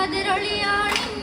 കതിരൊളിയാണിന്ന്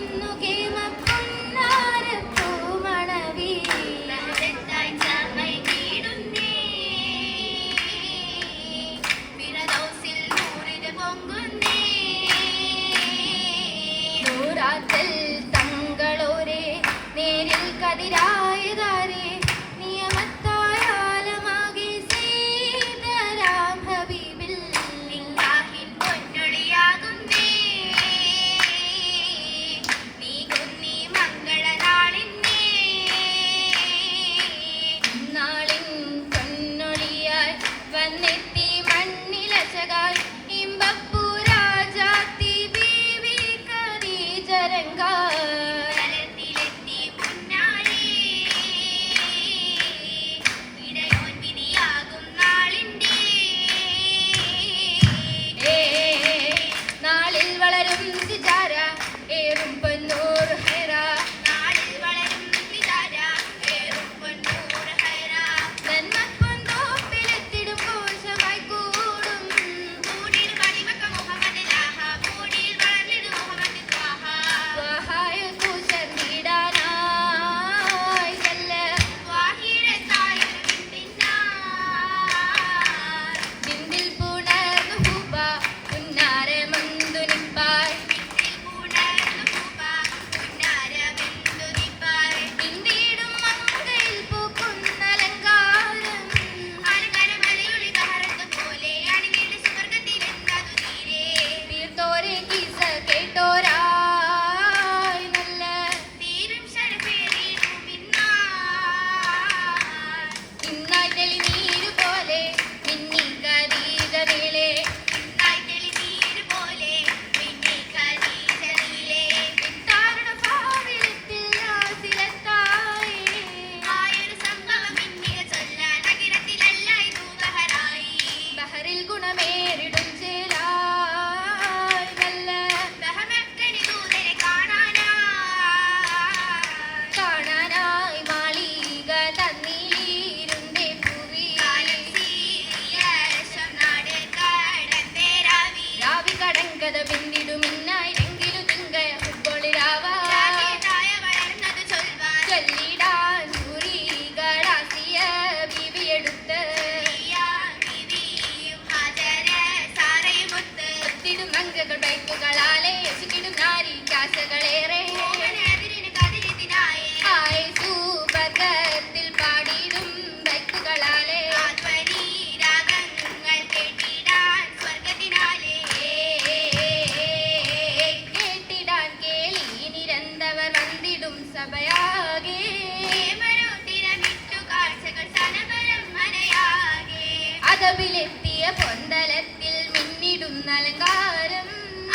അന്തരവിലെത്തിയ പൊന്തലത്തിൽ മിന്നിടും അലങ്കാരം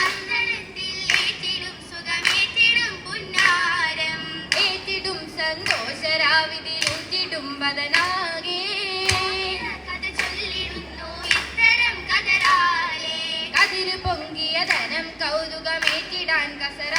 അന്തരത്തിൽ ഏറ്റിടും സന്തോഷരാവിതിലൂറ്റിടും വതനാകെ. കഥ ചൊല്ലിടുന്നു ഇത്തരം കഥരാലെ. കതിര് പൊങ്ങിയ ധനം കൗതുകമേറ്റിടാൻ കസറ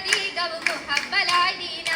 പ്രതീകവും മുഹബലായി